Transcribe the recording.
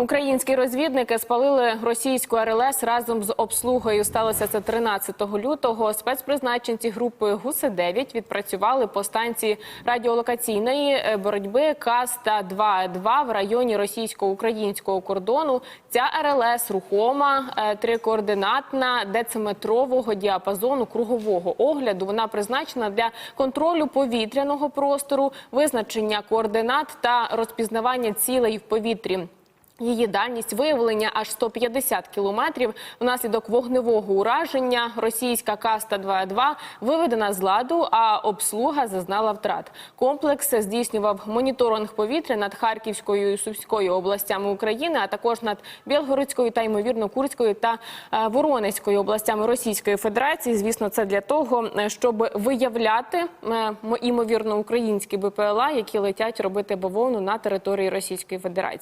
Українські розвідники спалили російську РЛС разом з обслугою. Сталося це 13 лютого. Спецпризначенці групи ГУСи-9 відпрацювали по станції радіолокаційної е, боротьби Каста 2 в районі російсько-українського кордону. Ця РЛС рухома, е, трикоординатна, дециметрового діапазону кругового огляду. Вона призначена для контролю повітряного простору, визначення координат та розпізнавання цілей в повітрі. Її дальність виявлення аж 150 кілометрів. Внаслідок вогневого ураження російська каста 2 виведена з ладу, а обслуга зазнала втрат. Комплекс здійснював моніторинг повітря над Харківською і Сумською областями України, а також над Білгородською та ймовірно Курською та е, Воронезькою областями Російської Федерації. Звісно, це для того, щоб виявляти е, ймовірно українські БПЛА, які летять робити бавовну на території Російської Федерації.